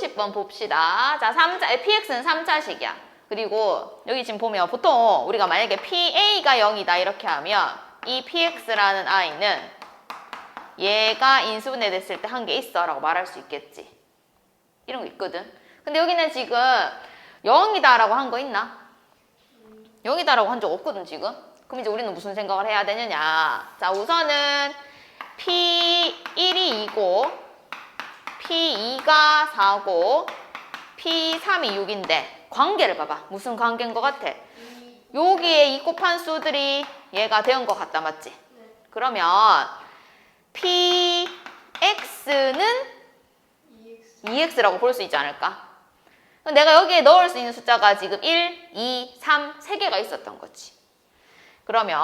50번 봅시다. 자, 3차, px는 3차식이야. 그리고 여기 지금 보면 보통 우리가 만약에 pa가 0이다 이렇게 하면 이 px라는 i는 얘가 인수분해 됐을 때한게 있어 라고 말할 수 있겠지. 이런 거 있거든. 근데 여기는 지금 0이다 라고 한 거 있나? 0이다 라고 한 적 없거든 지금. 그럼 이제 우리는 무슨 생각을 해야 되느냐. 자 우선은 P1이 2고 P2가 4고 P3이 6인데 관계를 봐봐. 무슨 관계인 것 같아? 여기에 이 곱한 수들이 얘가 되는 것 같다 맞지? 그러면 PX는 2x라고 볼 수 있지 않을까? 내가 여기에 넣을 수 있는 숫자가 지금 1, 2, 3, 3개가 있었던 거지. 그러면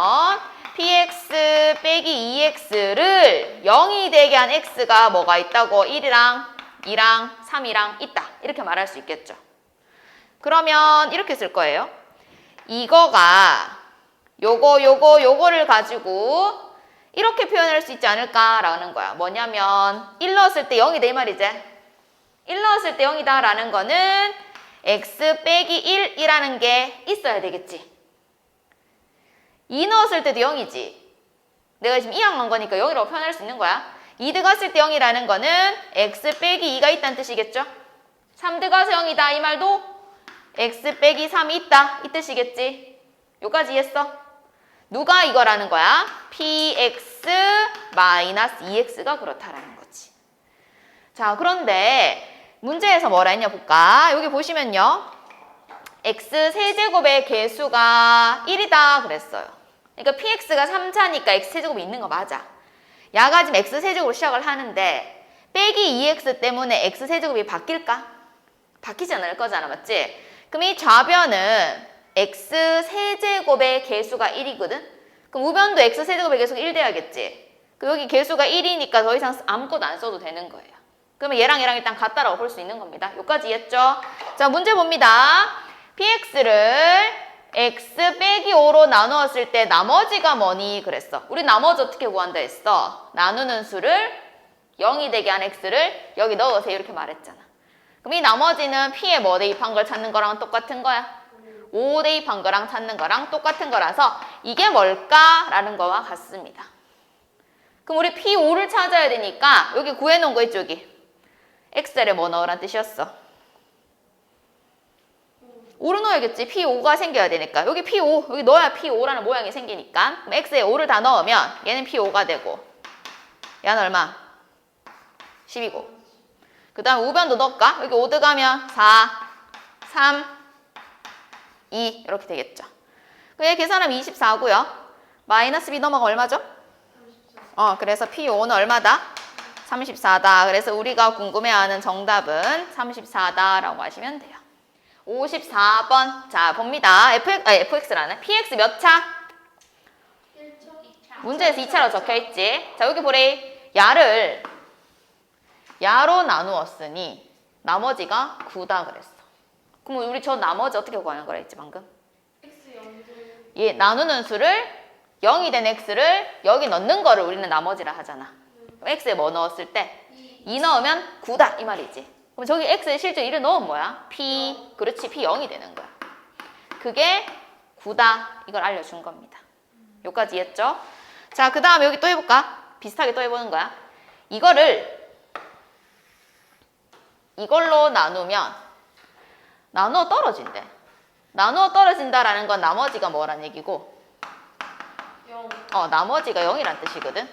px 빼기 2x를 0이 되게 한 x가 뭐가 있다고 1이랑 2랑 3이랑 있다. 이렇게 말할 수 있겠죠. 그러면 이렇게 쓸 거예요. 이거가 요거 요거 요거를 가지고 이렇게 표현할 수 있지 않을까라는 거야. 뭐냐면 1 넣었을 때 0이 돼이 말이지. 1 넣었을 때 0이다 라는 거는 x 빼기 1이라는 게 있어야 되겠지. 2 넣었을 때도 0이지. 내가 지금 2항 한 거니까 0이라고 표현할 수 있는 거야. 2 들어갔을 때 0이라는 거는 x 빼기 2가 있다는 뜻이겠죠? 3 들어가서 0이다 이 말도 x 빼기 3이 있다 이 뜻이겠지? 요까지 이해했어? 누가 이거라는 거야? px 마이너스 2x가 그렇다라는 거지. 자, 그런데 문제에서 뭐라 했냐 볼까? 여기 보시면요. x 세제곱의 개수가 1이다 그랬어요. 그러니까 px가 3차니까 x 세제곱이 있는 거 맞아. 야가 지금 x 세제곱으로 시작을 하는데 빼기 2x 때문에 x 세제곱이 바뀔까? 바뀌지 않을 거잖아, 맞지? 그럼 이 좌변은 x 세제곱의 개수가 1이거든? 그럼 우변도 x 세제곱의 개수가 1 돼야겠지? 그럼 여기 개수가 1이니까 더 이상 아무것도 안 써도 되는 거예요. 그러면 얘랑 얘랑 일단 같다라고 볼 수 있는 겁니다. 여기까지 이해했죠? 자, 문제 봅니다. px를 x 빼기 5로 나누었을 때 나머지가 뭐니? 그랬어. 우리 나머지 어떻게 구한다 했어? 나누는 수를 0이 되게 한 x를 여기 넣으세요. 이렇게 말했잖아. 그럼 이 나머지는 p에 뭐 대입한 걸 찾는 거랑 똑같은 거야. 5 대입한 거랑 찾는 거랑 똑같은 거라서 이게 뭘까 라는 거와 같습니다. 그럼 우리 P5를 찾아야 되니까 여기 구해놓은 거 있죠 여기 엑셀에 뭐 넣으란 뜻이었어 5를 넣어야겠지 P5가 생겨야 되니까 여기 P5 여기 넣어야 P5라는 모양이 생기니까 X에 5를 다 넣으면 얘는 P5가 되고 얘는 얼마? 10이고 그 다음 우변도 넣을까? 여기 5 들어가면 4 3 2 이렇게 되겠죠 그얘 계산하면 24고요 마이너스 B 넘어가 얼마죠? 어, 그래서 P5는 얼마다? 34다. 그래서 우리가 궁금해하는 정답은 34다라고 하시면 돼요. 54번. 자, 봅니다. FX, 아, FX라는 PX 몇 차? 문제에서 2차로 적혀 있지. 자, 여기 보래. 야를 야로 나누었으니 나머지가 9다 그랬어. 그럼 우리 저 나머지 어떻게 구하는 거라 했지, 방금? 예, 나누는 수를 0이 된 x를 여기 넣는 거를 우리는 나머지라 하잖아. x에 뭐 넣었을 때? 2 넣으면 9다 이 말이지. 그럼 저기 x에 실제 1을 넣으면 뭐야? p 그렇지 p 0이 되는 거야. 그게 9다 이걸 알려준 겁니다. 여기까지 이해했죠? 자, 그 다음에 여기 또 해볼까? 비슷하게 또 해보는 거야. 이거를 이걸로 나누면 나누어 떨어진대. 나누어 떨어진다라는 건 나머지가 뭐란 얘기고 어, 나머지가 0이란 뜻이거든.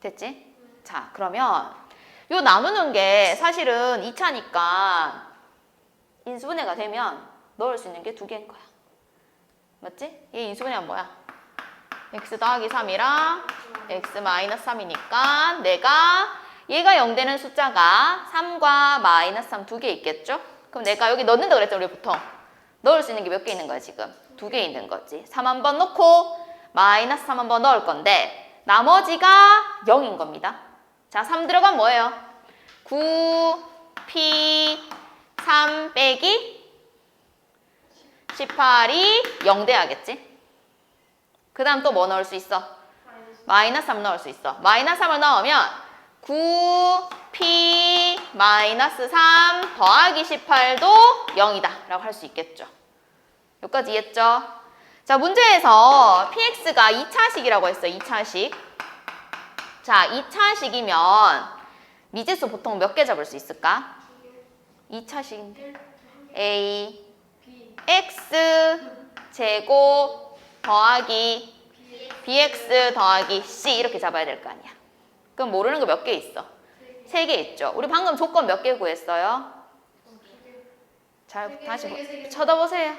됐지? 자, 그러면 요 나누는 게 사실은 2차니까 인수분해가 되면 넣을 수 있는 게 두 개인 거야. 맞지? 얘 인수분해가 뭐야? x 더하기 3이랑 x 마이너스 3이니까 내가 얘가 0 되는 숫자가 3과 마이너스 3 두 개 있겠죠? 그럼 내가 여기 넣는다 그랬죠, 우리 보통. 넣을 수 있는 게 몇 개 있는 거야, 지금? 두 개 있는 거지. 3 한 번 넣고 마이너스 3 한 번 넣을 건데 나머지가 0인 겁니다. 자, 3 들어가면 뭐예요? 9, P, 3 빼기 18이 0 돼야겠지? 그 다음 또 뭐 넣을 수 있어? 마이너스 3 넣을 수 있어. 마이너스 3을 넣으면 9p 마이너스 3 더하기 18도 0이다 라고 할 수 있겠죠. 여기까지 이해했죠? 자, 문제에서 px가 2차식이라고 했어요. 2차식. 자, 2차식이면 미지수 보통 몇 개 잡을 수 있을까? 2차식인데 a x 제곱 더하기 bx 더하기 c 이렇게 잡아야 될 거 아니야. 그럼 모르는 거 몇 개 있어? 세 개 있죠. 우리 방금 조건 몇 개 구했어요? 잘 다시 보- 쳐다보세요.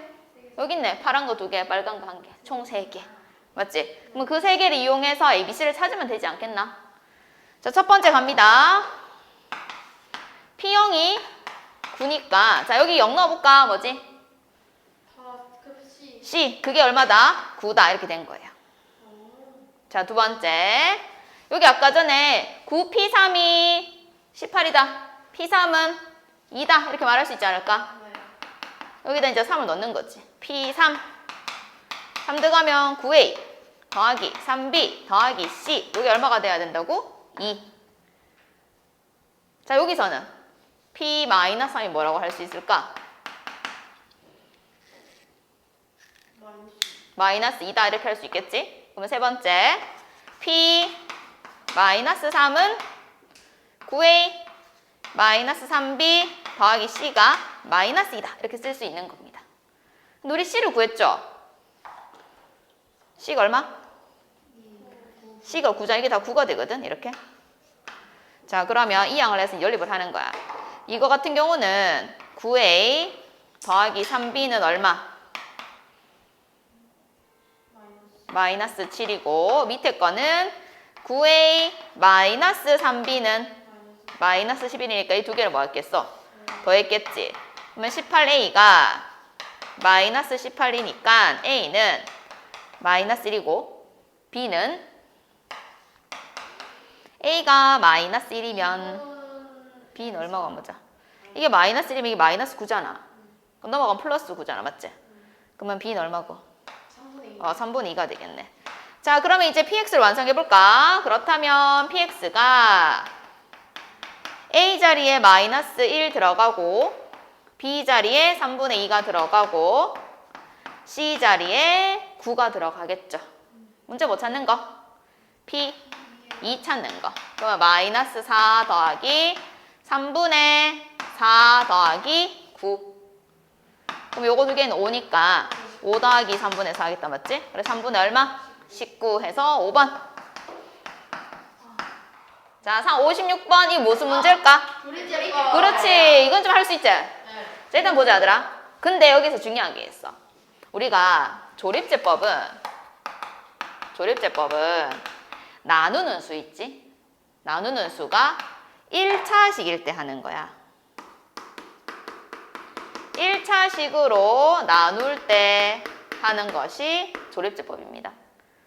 여기 있네. 파란 거 두 개, 빨간 거 한 개. 총 세 개. 맞지? 그럼 그 세 개를 이용해서 ABC를 찾으면 되지 않겠나? 자, 첫 번째 갑니다. P형이 9니까. 자, 여기 0 넣어볼까? 뭐지? C. 그게 얼마다? 9다. 이렇게 된 거예요. 자, 두 번째. 여기 아까 전에 9P3이 18이다. P3은 2다. 이렇게 말할 수 있지 않을까? 네. 여기다 이제 3을 넣는 거지. P3. 3 들어가면 9A 더하기 3B 더하기 C. 여기 얼마가 돼야 된다고? 2. 자, 여기서는 P-3이 뭐라고 할 수 있을까? 마이너스 마이너스 2다 이렇게 할 수 있겠지? 그러면 세 번째 P 마이너스 3은 9A 마이너스 3B 더하기 C가 마이너스 2다 이렇게 쓸 수 있는 겁니다. 우리 C를 구했죠? C가 얼마? C가 9자 이게 다 9가 되거든 이렇게 자 그러면 이 양을 해서 연립을 하는 거야 이거 같은 경우는 9A 더하기 3B는 얼마? 마이너스 마이너스 7이고 밑에 거는 9a 마이너스 3b는 마이너스 11이니까 이 두 개를 뭐 했겠어? 더했겠지. 그러면 18a가 마이너스 18이니까 a는 마이너스 1이고 b는 a가 마이너스 1이면 b는 얼마가 보자. 이게 마이너스 1이면 이게 마이너스 9잖아. 그럼 넘어가면 플러스 9잖아. 맞지? 그러면 b는 얼마고? 3분의 2 어, 3분의 2가 되겠네. 자, 그러면 이제 px를 완성해 볼까? 그렇다면 px가 a 자리에 마이너스 1 들어가고 b 자리에 3분의 2가 들어가고 c 자리에 9가 들어가겠죠. 문제 못 찾는 거? p 2 찾는 거. 그러면 마이너스 4 더하기 3분의 4 더하기 9. 그럼 요거 두 개는 5니까 5 더하기 3분의 4 하겠다 맞지? 그래 3분의 얼마? 19 해서 5번 자, 상 56번 이 무슨 문제일까? 그렇지 이건 좀 할 수 있지? 자, 네. 일단 보자 얘들아 근데 여기서 중요한 게 있어 우리가 조립제법은 조립제법은 나누는 수 있지? 나누는 수가 1차식일 때 하는 거야 1차식으로 나눌 때 하는 것이 조립제법입니다.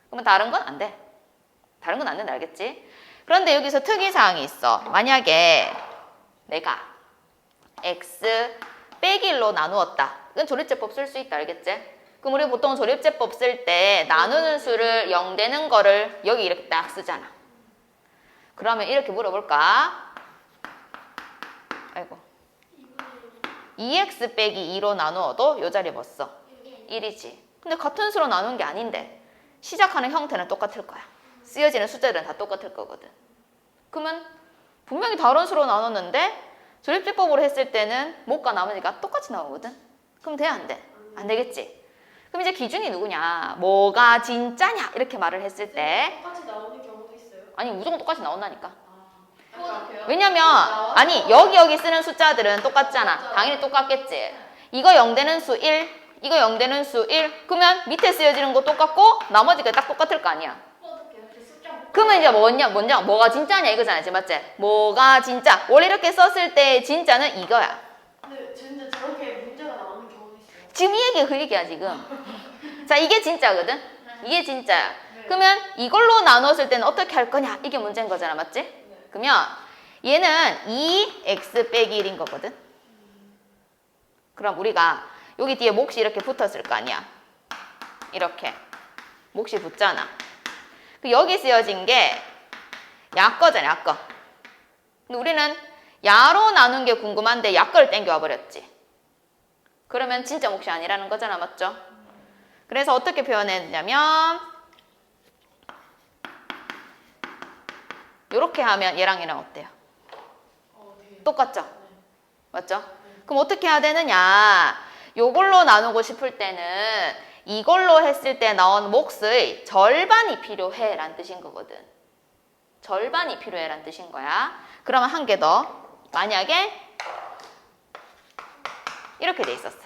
그러면 다른 건 안 돼. 다른 건 안 된다, 알겠지? 그런데 여기서 특이사항이 있어. 만약에 내가 x 빼기 1로 나누었다. 이건 조립제법 쓸 수 있다, 알겠지? 그럼 우리 보통 조립제법 쓸 때 나누는 수를 0 되는 거를 여기 이렇게 딱 쓰잖아. 그러면 이렇게 물어볼까? 아이고. 2x 빼기 2로 나누어도 요 자리에 뭐 써? 1이지. 근데 같은 수로 나눈 게 아닌데 시작하는 형태는 똑같을 거야. 쓰여지는 숫자들은 다 똑같을 거거든. 그러면 분명히 다른 수로 나눴는데 조립제법으로 했을 때는 못과 나머지가 똑같이 나오거든. 그럼 돼? 안 돼? 안 되겠지? 그럼 이제 기준이 누구냐? 뭐가 진짜냐? 이렇게 말을 했을 때 똑같이 나오는 경우도 있어요 아니 무조건 똑같이 나온다니까. 아? 왜냐면 아니 여기 여기 쓰는 숫자들은 똑같잖아. 당연히 똑같겠지. 이거 0 되는 수 1, 이거 0 되는 수 1. 그러면 밑에 쓰여지는 거 똑같고 나머지가 딱 똑같을 거 아니야. 그러면 이제 뭐냐, 뭐냐, 뭐가 진짜냐 이거잖아, 지금 맞지? 뭐가 진짜? 원래 이렇게 썼을 때 진짜는 이거야. 근데 진짜 저렇게 지금 이 얘기가 그 얘기야 지금. 자, 이게 진짜거든. 이게 진짜야. 그러면 이걸로 나눴을 때는 어떻게 할 거냐? 이게 문제인 거잖아, 맞지? 그러면 얘는 2x 빼기 1인 거거든. 그럼 우리가 여기 뒤에 몫이 이렇게 붙었을 거 아니야. 이렇게 몫이 붙잖아. 그 여기 쓰여진 게 약거잖아, 약거. 근데 우리는 야로 나눈 게 궁금한데 약걸 땡겨와 버렸지. 그러면 진짜 몫이 아니라는 거잖아, 맞죠? 그래서 어떻게 표현했냐면 이렇게 하면 얘랑 얘랑 어때요? 똑같죠? 맞죠? 그럼 어떻게 해야 되느냐? 요걸로 나누고 싶을 때는 이걸로 했을 때 나온 몫의 절반이 필요해 라는 뜻인 거거든. 절반이 필요해 라는 뜻인 거야. 그러면 한 개 더. 만약에 이렇게 돼 있었어.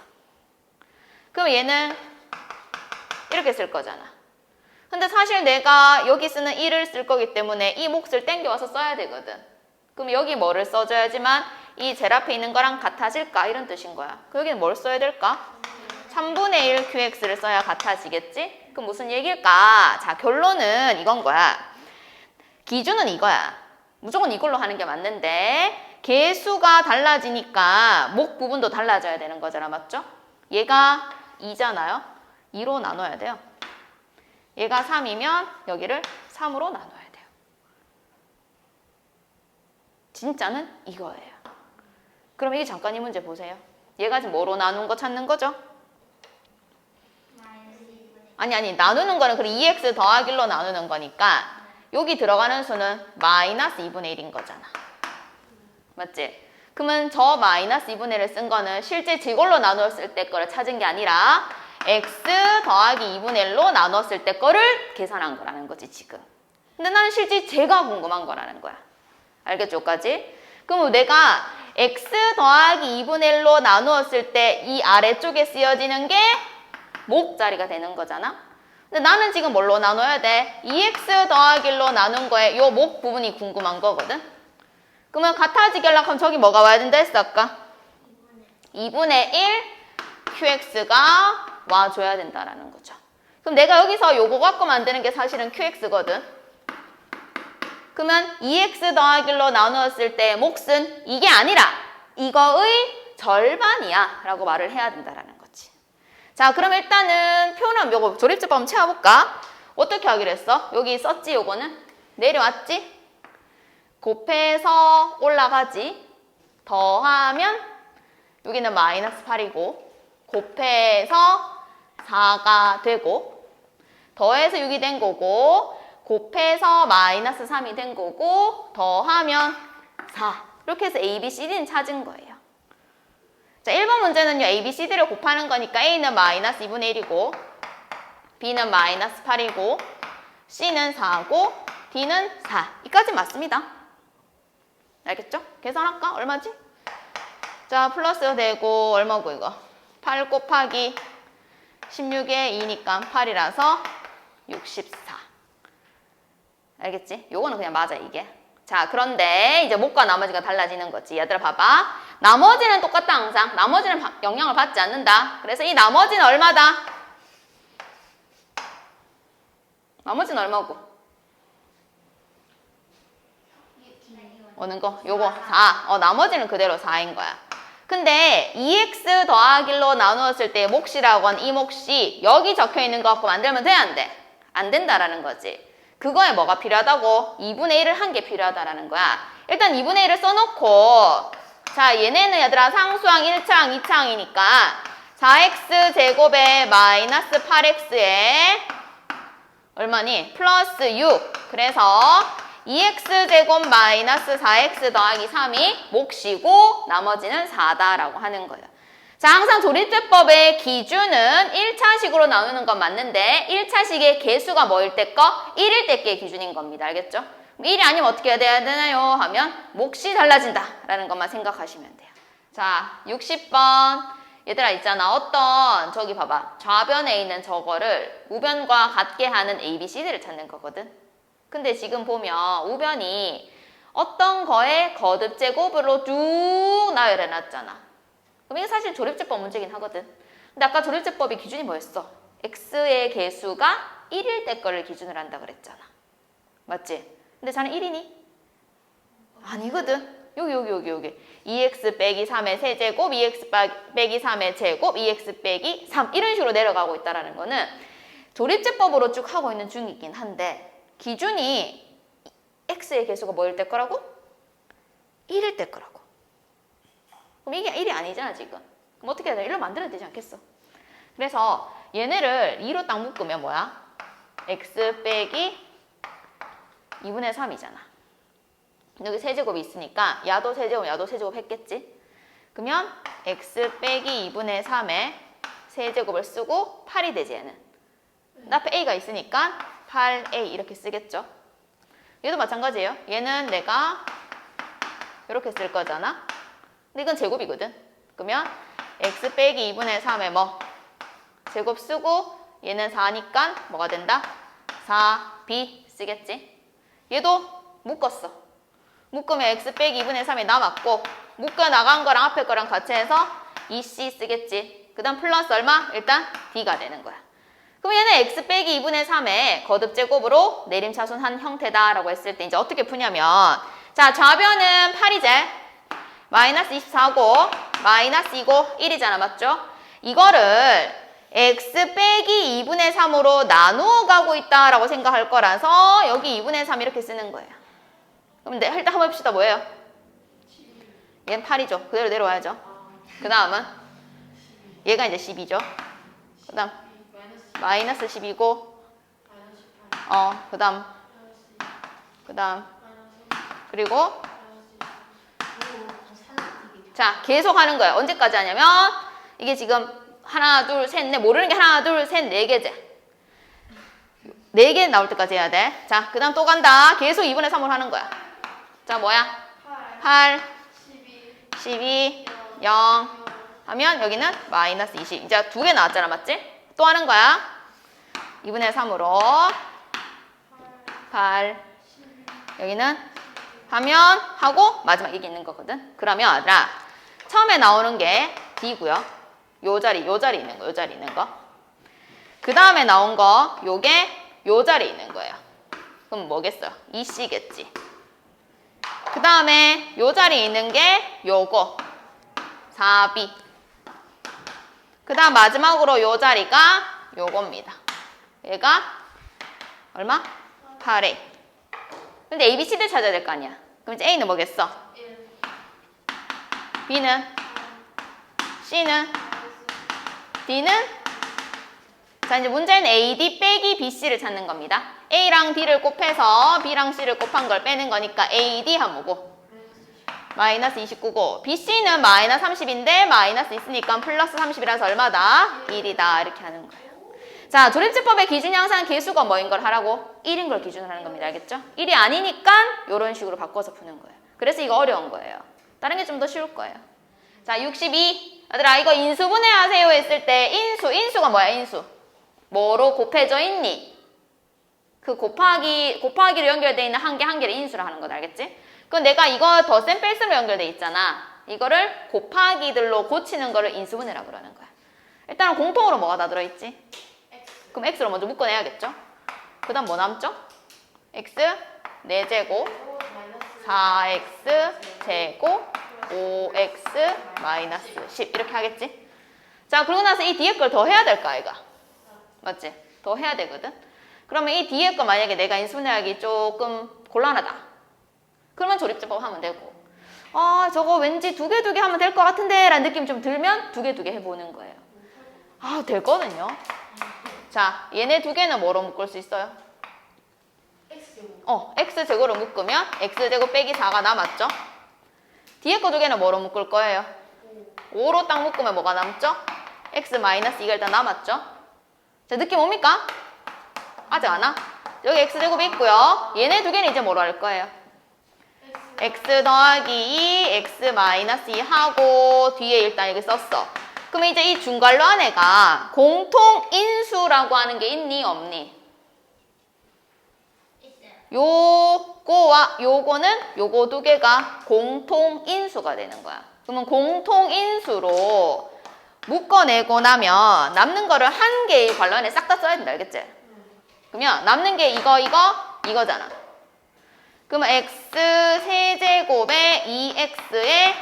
그럼 얘는 이렇게 쓸 거잖아. 근데 사실 내가 여기 쓰는 1을 쓸 거기 때문에 이 몫을 땡겨와서 써야 되거든. 그럼 여기 뭐를 써줘야지만 이 젤 앞에 있는 거랑 같아질까? 이런 뜻인 거야. 그럼 여기는 뭘 써야 될까? 3분의 1 QX를 써야 같아지겠지? 그럼 무슨 얘기일까? 자, 결론은 이건 거야. 기준은 이거야. 무조건 이걸로 하는 게 맞는데 개수가 달라지니까 목 부분도 달라져야 되는 거잖아. 맞죠? 얘가 2잖아요. 2로 나눠야 돼요. 얘가 3이면 여기를 3으로 나눠야 돼요. 진짜는 이거예요. 그럼 이게 잠깐 이 문제 보세요. 얘가 지금 뭐로 나눈 거 찾는 거죠? 아니 아니 나누는 거는 그 2x 더하기 1로 나누는 거니까 여기 들어가는 수는 마이너스 2분의 1인 거잖아. 맞지? 그러면 저 마이너스 2분의 1을 쓴 거는 실제 제골로 나누었을 때 거를 찾은 게 아니라 x 더하기 2분의 1로 나눴을 때 거를 계산한 거라는 거지 지금. 근데 나는 실제 제가 궁금한 거라는 거야. 알겠죠? 까지? 그럼 내가 x 더하기 2분의 1로 나누었을 때 이 아래쪽에 쓰여지는 게 목자리가 되는 거잖아. 근데 나는 지금 뭘로 나눠야 돼? 2x 더하기 1로 나눈 거에 요 목 부분이 궁금한 거거든. 그러면 같아지게 하려면 그럼 저기 뭐가 와야 된다 했어 아까? 2분의 1 qx가 와줘야 된다라는 거죠. 그럼 내가 여기서 요거 갖고 만드는 게 사실은 qx거든. 그러면 2x 더하기 1로 나누었을 때 몫은 이게 아니라 이거의 절반이야 라고 말을 해야 된다라는 거지. 자 그럼 일단은 표는 요거 조립제법 한번 채워볼까? 어떻게 하기로 했어? 여기 썼지 요거는? 내려왔지? 곱해서 올라가지 더하면 여기는 마이너스 8이고 곱해서 4가 되고 더해서 6이 된 거고 곱해서 마이너스 3이 된 거고 더하면 4 이렇게 해서 A, B, C, D는 찾은 거예요. 자 1번 문제는요 A, B, C, D를 곱하는 거니까 A는 마이너스 2분의 1이고 B는 마이너스 8이고 C는 4고 D는 4 이까지 맞습니다. 알겠죠? 계산할까? 얼마지? 자 플러스 되고 얼마고 이거? 8 곱하기 16에 2니까 8이라서 64 알겠지? 요거는 그냥 맞아 이게 자 그런데 이제 목과 나머지가 달라지는 거지 얘들아 봐봐 나머지는 똑같다 항상 나머지는 바- 영향을 받지 않는다 그래서 이 나머지는 얼마다? 나머지는 얼마고? 오는 거? 요거 4. 어, 나머지는 그대로 4인 거야. 근데 2x 더하기 1로 나누었을 때 몫이라고 한이 몫이 여기 적혀 있는 거 갖고 만들면 돼? 안 돼? 안 된다라는 거지. 그거에 뭐가 필요하다고? 2분의 1을 한 게 필요하다라는 거야. 일단 2분의 1을 써놓고 자 얘네는 얘들아 상수항 1차항 2차항이니까 4x 제곱에 마이너스 8x에 얼마니? 플러스 6. 그래서 2x 제곱 마이너스 4x 더하기 3이 몫이고 나머지는 4다라고 하는 거예요. 자, 항상 조립제법의 기준은 1차식으로 나누는 건 맞는데 1차식의 개수가 뭐일 때 거? 1일 때께 기준인 겁니다. 알겠죠? 1이 아니면 어떻게 해야 되나요? 하면 몫이 달라진다 라는 것만 생각하시면 돼요. 자, 60번. 얘들아 있잖아. 어떤 저기 봐봐. 좌변에 있는 저거를 우변과 같게 하는 A, B, C, D를 찾는 거거든. 근데 지금 보면 우변이 어떤 거에 거듭 제곱으로 쭉 나열해 놨잖아. 그럼 이게 사실 조립제법 문제긴 하거든. 근데 아까 조립제법의 기준이 뭐였어? x의 개수가 1일 때 거를 기준으로 한다 그랬잖아. 맞지? 근데 자는 1이니? 아니거든. 여기 여기 여기 여기 2x 빼기 3의 세제곱 2x 빼기 3의 제곱 2x 빼기 3 이런 식으로 내려가고 있다라는 거는 조립제법으로 쭉 하고 있는 중이긴 한데 기준이 x의 개수가 뭐일 때 거라고? 1일 때 거라고. 그럼 이게 1이 아니잖아 지금. 그럼 어떻게 해야 돼? 1로 만들어야 되지 않겠어? 그래서 얘네를 2로 딱 묶으면 뭐야? x 빼기 2분의 3이잖아. 여기 세제곱이 있으니까 야도 세제곱, 야도 세제곱 했겠지? 그러면 x 빼기 2분의 3에 세제곱을 쓰고 8이 되지 얘는. 앞에 a가 있으니까 8a 이렇게 쓰겠죠? 얘도 마찬가지예요. 얘는 내가 이렇게 쓸 거잖아. 근데 이건 제곱이거든. 그러면 x 빼기 2분의 3에 뭐 제곱 쓰고 얘는 4니까 뭐가 된다? 4b 쓰겠지. 얘도 묶었어. 묶으면 x 빼기 2분의 3이 남았고 묶어 나간 거랑 앞에 거랑 같이 해서 2c 쓰겠지. 그 다음 플러스 얼마? 일단 d가 되는 거야. 그럼 얘는 x 빼기 2분의 3의 거듭 제곱으로 내림차순 한 형태다라고 했을 때 이제 어떻게 푸냐면 자 좌변은 8이제 마이너스 24고 마이너스 2고 1이잖아 맞죠? 이거를 x 빼기 2분의 3으로 나누어 가고 있다라고 생각할 거라서 여기 2분의 3 이렇게 쓰는 거예요. 그럼 네, 일단 한번 해봅시다 뭐예요? 얘는 8이죠. 그대로 내려와야죠. 그 다음은 얘가 이제 10이죠. 그 다음 마이너스 마이너스 10이고 마이너스 18 어, 그 다음 그 다음 그리고 자 계속 하는 거예요. 언제까지 하냐면 이게 지금 하나 둘 셋 넷 모르는 게 하나 둘 셋 네 개제 네 개 나올 때까지 해야 돼. 자, 그 다음 또 간다. 계속 2분의 3으로 하는 거야. 자, 뭐야? 8 8, 12 12, 0 하면 여기는 마이너스 20. 이제 두 개 나왔잖아, 맞지? 또 하는 거야. 2분의 3으로 8, 여기는 하면 하고 마지막 이게 있는 거거든. 그러면 아들아, 처음에 나오는 게 D고요. 요 자리, 요 자리 있는 거, 요 자리 있는 거. 그 다음에 나온 거, 요게 요 자리 있는 거예요. 그럼 뭐겠어요? 2C겠지. 그 다음에 요 자리에 있는 게 요거 4B 그 다음 마지막으로 요 자리가 요겁니다 얘가 얼마? 8A 근데 A, B, C를 찾아야 될 거 아니야 그럼 이제 A는 뭐겠어? 1 B는? C는? D는? 자 이제 문제는 A, D 빼기 B, C를 찾는 겁니다 A랑 D를 곱해서 B랑 C를 곱한 걸 빼는 거니까 A, D 하면 뭐고? 마이너스 29고 BC는 마이너스 30인데 마이너스 있으니까 플러스 30이라서 얼마다? 1이다 이렇게 하는 거예요. 자 조립제법의 기준 항상 개수가 뭐인 걸 하라고? 1인 걸 기준으로 하는 겁니다. 알겠죠? 1이 아니니까 이런 식으로 바꿔서 푸는 거예요. 그래서 이거 어려운 거예요. 다른 게 좀 더 쉬울 거예요. 자 62. 얘들아 이거 인수분해 하세요 했을 때 인수, 인수가 뭐야 인수? 뭐로 곱해져 있니? 그 곱하기, 곱하기로 연결되어 있는 한 개 한 개를 인수로 하는 거다 알겠지? 그럼 내가 이거 덧셈 뺄셈으로 연결돼 있잖아. 이거를 곱하기들로 고치는 거를 인수분해라고 그러는 거야. 일단은 공통으로 뭐가 다 들어있지? X 그럼 x로 먼저 묶어내야겠죠? 그 다음 뭐 남죠? x 4제곱 마이너스 4x 제곱 5x 마이너스 10 이렇게 하겠지? 자 그러고 나서 이 뒤에 걸 더 해야 될까 아이가? 맞지? 더 해야 되거든? 그러면 이 뒤에 거 만약에 내가 인수분해하기 조금 곤란하다 그러면 조립제법 하면 되고 아 저거 왠지 두 개 두 개 하면 될 것 같은데 라는 느낌 좀 들면 두 개 두 개 해보는 거예요 아 되거든요 자 얘네 두 개는 뭐로 묶을 수 있어요? 어, x제곱으로 묶으면 x제곱 빼기 4가 남았죠? 뒤에 거 두 개는 뭐로 묶을 거예요? 5로 딱 묶으면 뭐가 남죠? x 마이너스 2가 일단 남았죠? 자, 느낌 옵니까? 아직 안 와? 여기 x제곱이 있고요. 얘네 두 개는 이제 뭐로 할 거예요? X 더하기 2, x 마이너스 2 하고 뒤에 일단 여기 썼어. 그러면 이제 이 중괄호 안에가 공통인수라고 하는 게 있니 없니? 요거와 요거는 요거 두 개가 공통인수가 되는 거야. 그러면 공통인수로 묶어내고 나면 남는 거를 한 개의 안에 싹 다 써야 된다. 알겠지? 그러면 남는 게 이거 이거 이거잖아. 그러면 x 세제곱에 2x에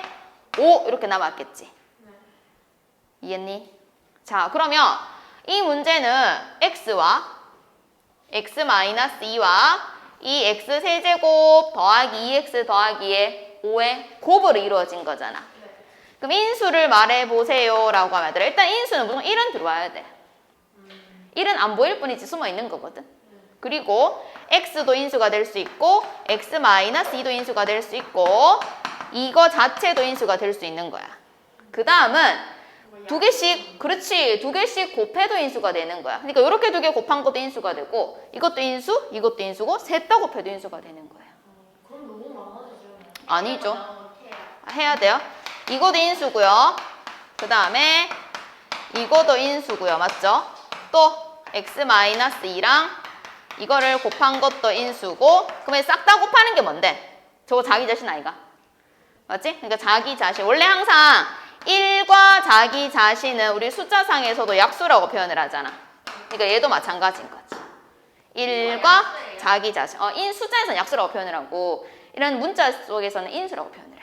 5 이렇게 남았겠지. 이해했니? 자, 그러면 이 문제는 x와 x 마이너스 2와 이 x 세제곱 더하기 2x 더하기에 5의 5의 곱으로 이루어진 거잖아. 네. 그럼 인수를 말해보세요 라고 하면 되라. 일단 인수는 무조건 1은 들어와야 돼. 1은 안 보일 뿐이지 숨어 있는 거거든. 그리고 x도 인수가 될 수 있고 x-2도 인수가 될 수 있고 이거 자체도 인수가 될 수 있는 거야. 그 다음은 두 개씩 그렇지 두 개씩 곱해도 인수가 되는 거야. 그러니까 이렇게 두 개 곱한 것도 인수가 되고 이것도 인수, 이것도 인수고 셋 다 곱해도 인수가 되는 거야. 아니죠. 해야 돼요. 이것도 인수고요. 그 다음에 이것도 인수고요. 맞죠? 또 x-2랑 이거를 곱한 것도 인수고 그러면 싹 다 곱하는 게 뭔데? 저거 자기 자신 아이가? 맞지? 그러니까 자기 자신. 원래 항상 1과 자기 자신은 우리 숫자상에서도 약수라고 표현을 하잖아. 그러니까 얘도 마찬가지인 거지. 1과 자기 자신. 어, 인 숫자에서는 약수라고 표현을 하고 이런 문자 속에서는 인수라고 표현을 해.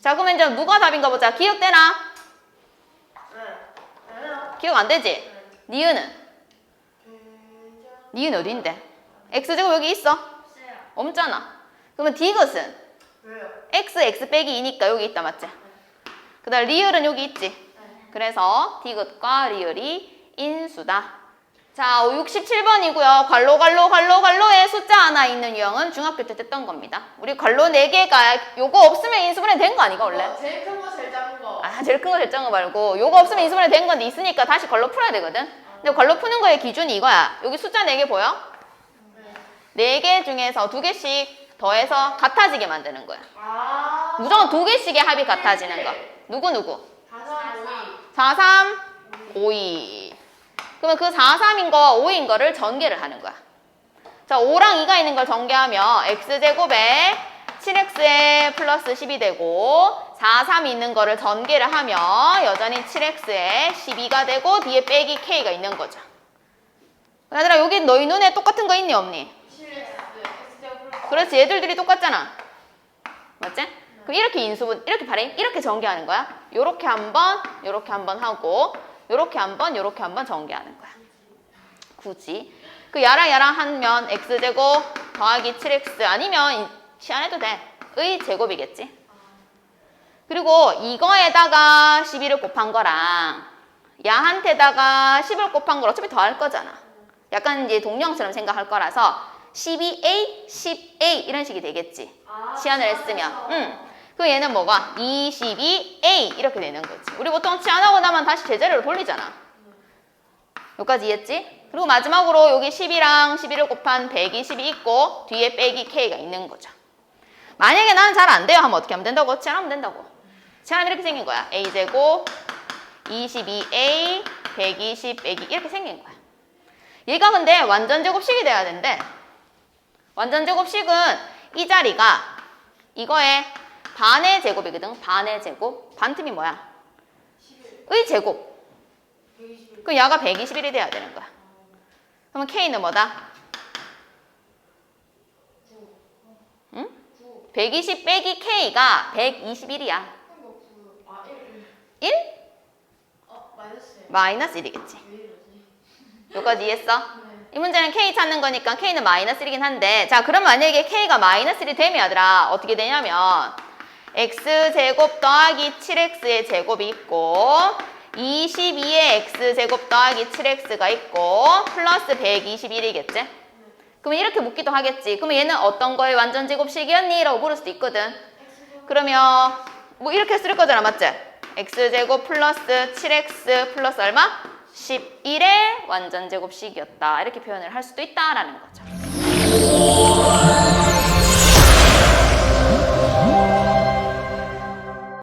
자, 그러면 이제 누가 답인가 보자. 기억되나? 네. 기억 안 되지? 니은은? 니은 어디인데? x제곱 여기 있어? 없잖아. 그러면 디귿은? 왜요? x, x 빼기 2니까 여기 있다, 맞지? 그 다음 리을은 여기 있지? 네. 그래서 디귿과 리을이 인수다. 자, 67번이고요. 괄로, 괄로, 괄로, 괄로에 숫자 하나 있는 유형은 중학교 때 했던 겁니다. 우리 괄로 4개가 요거 없으면 인수분해 된 거 아니가, 원래? 어, 제일 큰 거, 제일 작은 거. 아, 제일 큰거 결정거 말고 요거 없으면 인수분해 된 건데 있으니까 다시 괄로 풀어야 되거든. 근데 괄로 푸는 거의 기준이 이거야. 여기 숫자 4개 보여? 네. 4개 중에서 2개씩 더해서 같아지게 만드는 거야. 아. 무조건 2개씩의 합이 같아지는 거. 누구 누구? 다산 오이. 4, 3, 5, 2. 그러면 그 4, 3인 거, 5인 거를 전개를 하는 거야. 자, 5랑 2가 있는 걸 전개하면 x제곱에 7x에 플러스 10이 되고 4, 3이 있는 거를 전개를 하면 여전히 7x에 12가 되고 뒤에 빼기 k가 있는 거죠. 얘들아 여기 너희 눈에 똑같은 거 있니 없니? 7x, x제곱 플러스. 그렇지 얘들들이 똑같잖아. 맞지? 그럼 이렇게 인수분 이렇게 발행 이렇게 전개하는 거야. 요렇게 한번 요렇게 한번 하고 요렇게 한번 요렇게 한번 전개하는 거야. 굳이 그 야랑 야랑 하면 x제곱 더하기 7x 아니면 시 안 해도 돼. 의 제곱이겠지. 그리고 이거에다가 12를 곱한 거랑 야한테다가 10을 곱한 걸 어차피 더할 거잖아. 약간 이제 동령처럼 생각할 거라서 12a, 10a 이런 식이 되겠지. 아, 치환을 했으면. 응. 그 얘는 뭐가? 22a 이렇게 되는 거지. 우리 보통 치환하고 나면 다시 제자리로 돌리잖아. 여기까지 이해했지? 그리고 마지막으로 여기 10이랑 11을 곱한 120이 있고 뒤에 빼기 k가 있는 거죠. 만약에 나는 잘 안 돼요 하면 어떻게 하면 된다고? 치환하면 된다고. 치환하면 이렇게 생긴 거야. a제곱 22a 120 빼기 이렇게 생긴 거야. 얘가 근데 완전 제곱식이 돼야 된대. 완전 제곱식은 이 자리가 이거의 반의 제곱이거든. 반의 제곱. 반틈이 뭐야? 11, 의 제곱. 121. 그 야가 121이 돼야 되는 거야. 그러면 K는 뭐다? 9. 응? 9. 120 빼기 K가 121이야. 한거 9. 아, 1. 1? 어, 마이너스. 마이너스 1이겠지. 왜 이러지? 여기까지 이해했어? 네. 이 문제는 K 찾는 거니까 K는 마이너스 1이긴 한데 자 그럼 만약에 K가 마이너스 1이 되면 얘들아 어떻게 되냐면 X제곱 더하기 7X의 제곱이 있고 22의 X제곱 더하기 7X가 있고 플러스 121이겠지? 그러면 이렇게 묻기도 하겠지. 그러면 얘는 어떤 거의 완전 제곱식이었니? 라고 물을 수도 있거든. 그러면 뭐 이렇게 쓸 거잖아. 맞지? x제곱 플러스 7x 플러스 얼마? 11의 완전 제곱식이었다. 이렇게 표현을 할 수도 있다라는 거죠.